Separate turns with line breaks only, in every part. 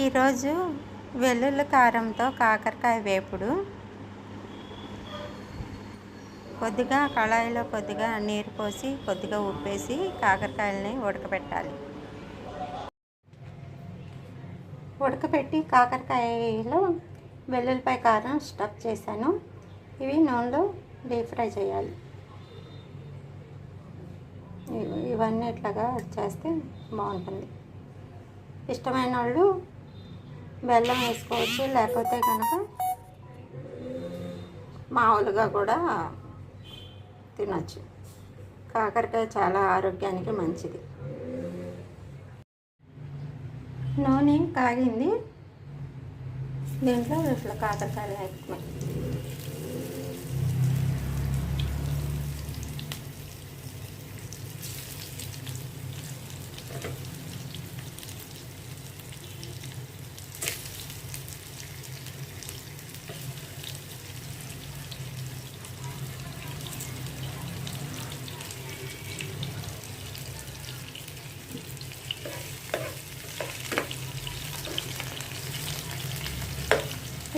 ఈరోజు వెల్లుల్లి కారంతో కాకరకాయ వేపుడు. కొద్దిగా కళాయిలో కొద్దిగా నీరు పోసి కొద్దిగా ఉప్పేసి కాకరకాయలని ఉడకబెట్టాలి ఉడకబెట్టి కాకరకాయలో వెల్లుల్లిపాయ కారం స్టఫ్ చేశాను. ఇవి నూనెలో డీప్ ఫ్రై చేయాలి. ఇవన్నీ ఇట్లాగా చేస్తే బాగుంటుంది. ఇష్టమైన వాళ్ళు బెల్లం వేసుకోవచ్చు లేకపోతే కనుక మామూలుగా కూడా తినచ్చు. కాకరకాయ చాలా ఆరోగ్యానికి మంచిది. నూనె కాగింది. దీంట్లో ఇట్లా కాకరకాయలు వేసుకున్నాం.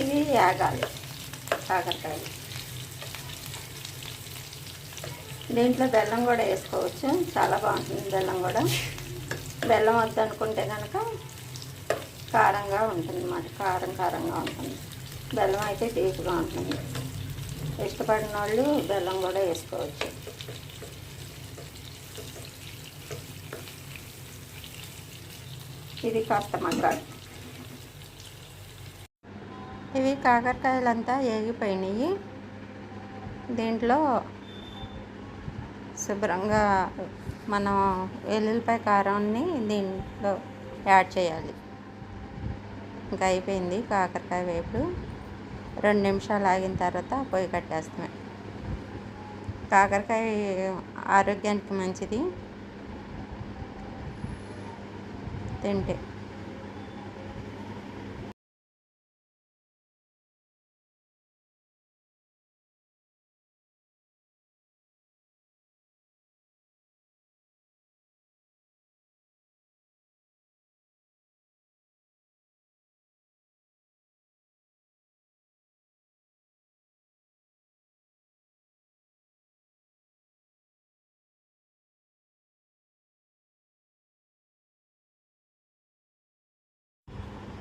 ఇవి యాగాలి కాకరకాయలు. దీంట్లో బెల్లం కూడా వేసుకోవచ్చు చాలా బాగుంటుంది బెల్లం కూడా. బెల్లం వద్దనుకుంటే కనుక కారంగా ఉంటుంది అన్నమాట కారం కారంగా ఉంటుంది. బెల్లం అయితే తీపిగా ఉంటుంది. ఇష్టపడిన వాళ్ళు బెల్లం కూడా వేసుకోవచ్చు. ఇది కాస్త మగ్గాలి ఇవి కాకరకాయలంతా ఏగిపోయినాయి. దీంట్లో శుభ్రంగా మనం వెల్లుల్లిపాయ కారాన్ని దీంట్లో యాడ్ చేయాలి. ఇంకా అయిపోయింది కాకరకాయ వేపుడు. రెండు నిమిషాలు ఆగిన తర్వాత పొయ్యి కట్టేస్తామే కాకరకాయ ఆరోగ్యానికి మంచిది. తింటే.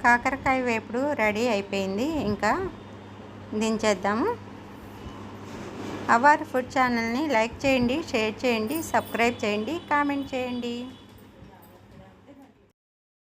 కాకరకాయ వేపుడు రెడీ అయిపోయింది. ఇంకా దించేద్దాము. అవార్ ఫుడ్ ఛానల్ని లైక్ చేయండి షేర్ చేయండి సబ్స్క్రైబ్ చేయండి కామెంట్ చేయండి.